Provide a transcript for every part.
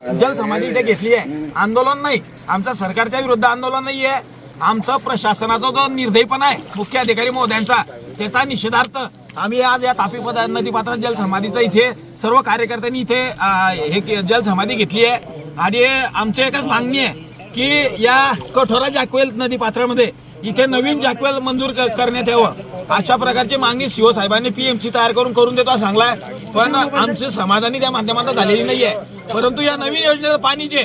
जल समाधी इथे घेतली आहे. आंदोलन नाही. आमचं सरकारच्या विरुद्ध आंदोलन नाही आहे. आमचं प्रशासनाचा जो निर्दयपणा आहे मुख्य अधिकारी महोदयांचा त्याचा निषेधार्थ आम्ही आज या तापी पदा नदी पात्रात जलसमाधीचा इथे सर्व कार्यकर्त्यांनी इथे हे के- जलसमाधी घेतली आहे. आणि आमची एकच मागणी आहे की या कठोरा जाकवेल नदी पात्रामध्ये इथे नवीन जाकवेल मंजूर करण्यात यावं. अशा प्रकारची मागणी सीओ साहेबांनी पीएमसी तयार करून करून देतो सांगलाय पण आमची समाधानी त्या माध्यमातून झालेली नाहीये परंतु या नवीन योजनेचं पाणी जे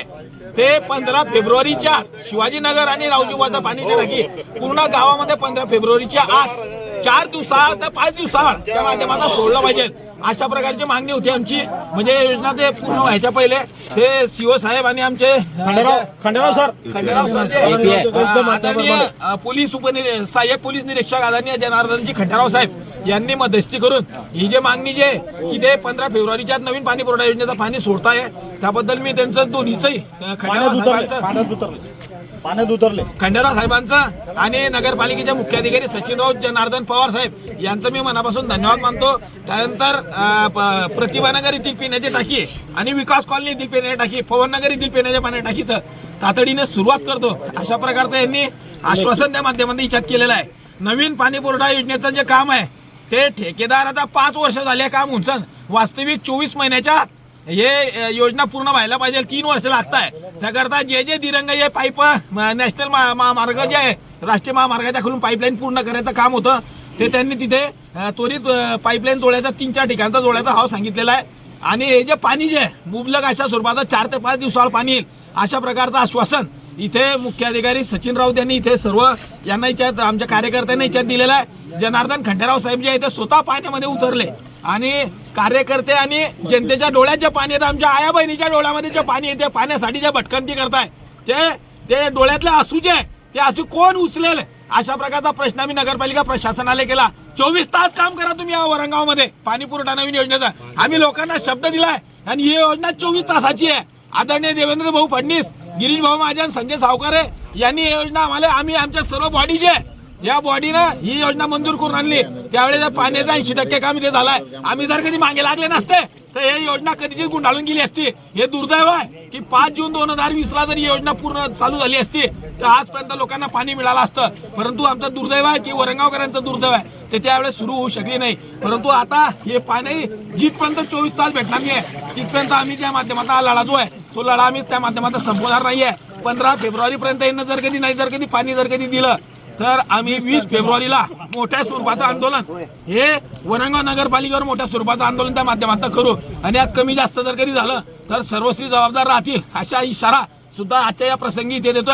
ते पंधरा फेब्रुवारीच्या शिवाजीनगर आणि रावजीबाचा पाणीची टाकी पूर्ण गावामध्ये पंधरा फेब्रुवारीच्या आत चार दिवसात पाच दिवसात त्या माध्यमातून सोडलं पाहिजे. अशा प्रकारची मागणी होती आमची. म्हणजे या योजना ते पूर्ण व्हायच्या पहिले. ते सीओ साहेब आणि आमचे खंडेराव खंडेराव सर. खंडेराव सर जे, आदरणीय पोलीस उपनिरी सहाय्यक पोलीस निरीक्षक आदरणीय जनार्दनजी खंडेराव साहेब यांनी मध्यस्थी करून ही जे मागणी जे आहे, की ते पंधरा फेब्रुवारीच्या नवीन पाणी पुरवठा योजनेचं पाणी सोडताय त्याबद्दल मी त्यांचं दोन्हीचंही अ, खंडेराव पाण्यात उतरले साहेबांचं पाण्यात उतरले. पाण्यात उतरले. खंडेराव साहेबांचं आणि नगरपालिकेचे मुख्याधिकारी सचिनराव जनार्दन पवार साहेब यांचं मी मनापासून धन्यवाद मानतो. त्यानंतर अं, प- प्रतिभानगर येथील पिण्याची टाकी आणि विकास कॉलनी येथील पिण्याची टाकी पवननगर येथील पिण्याच्या पाण्याच्या टाकीचं तातडीने सुरुवात करतो. अशा प्रकारचं यांनी आश्वासन त्या माध्यमातून इच्छात केलेलं आहे. नवीन पाणी पुरवठा योजनेचं जे काम आहे ते ठेकेदार आता पाच वर्ष झाले काम उंचन. वास्तविक चोवीस महिन्याच्या आत हे योजना पूर्ण व्हायला पाहिजे. तीन वर्ष लागत आहे त्याकरता जे जे दिरंग हे पाईप म, नॅशनल महामार्ग जे आहे राष्ट्रीय महामार्गाच्या खालून पाईपलाईन पूर्ण करायचं काम होतं. ते त्यांनी तिथे त्वरित पाईपलाईन जोडायचा तीन चार ठिकाणचा जोडायचा हाव सांगितलेला आहे. आणि हे जे पाणी जे आहे मुबलक अशा स्वरूपाचं चार ते पाच दिवसावर पाणी येईल अशा प्रकारचं आश्वासन इथे मुख्याधिकारी सचिन राऊत यांनी इथे सर्व यांना इच्छात आमच्या कार्यकर्त्यांना इच्छात दिलेला आहे. जनार्दन खंडेराव साहेब जे आहे ते स्वतः पाण्यामध्ये उतरले. आणि कार्यकर्ते आणि जनतेच्या डोळ्यात जे पाणी येतं आमच्या आया बहिणीच्या डोळ्यामध्ये जे पाणी येते पाण्यासाठी जे भटकंती करताय ते ते डोळ्यातले असू जे आहे, ते असू कोण उचलेल? अशा प्रकारचा प्रश्न आम्ही नगरपालिका प्रशासनाला केला. चोवीस तास काम करा तुम्ही या वरंगावमध्ये. पाणी पुरवठा नवीन योजनेचा. आम्ही लोकांना शब्द दिलाय. आणि ही योजना चोवीस तासाची आहे. आदरणीय देवेंद्र भाऊ फडणवीस गिरीश भाऊ महाजन संजय सावकारे यांनी ही योजना आम्हाला आम्ही आमच्या सर्व बॉडी जे आहे, या बॉडीनं ही योजना मंजूर करून आणली. त्यावेळेस पाण्याचा ऐंशी टक्के काम इथे झालाय. आम्ही जर कधी मागे लागले नसते तर ही योजना कधीची गुंडाळून गेली असती? हे दुर्दैव आहे की पाच जून दोन हजार वीस ला जर ही योजना पूर्ण चालू झाली असती तर आजपर्यंत लोकांना पाणी मिळालं असतं. परंतु आमचं दुर्दैव आहे की वरंगावकरांचं दुर्दैव आहे. ते त्यावेळेस सुरू होऊ शकली नाही. परंतु आता हे पाणी जिथपर्यंत चोवीस तास भेटणार नाही आहे तिथपर्यंत आम्ही त्या माध्यमात हा लढा जो आहे. तो लढा आम्ही त्या माध्यमातून संपवणार नाहीये. पंधरा फेब्रुवारी पर्यंत यांना जर कधी नाही जर कधी पाणी जर कधी दिलं तर आम्ही वीस फेब्रुवारीला मोठ्या स्वरूपाचं आंदोलन हे वरंगाव नगरपालिकेवर मोठ्या स्वरूपाचं आंदोलन त्या माध्यमातून करू. आणि यात कमी जास्त जर कधी झालं तर सर्वस्वी जबाबदार राहतील अशा इशारा सुद्धा आजच्या या प्रसंगी इथे देतोय.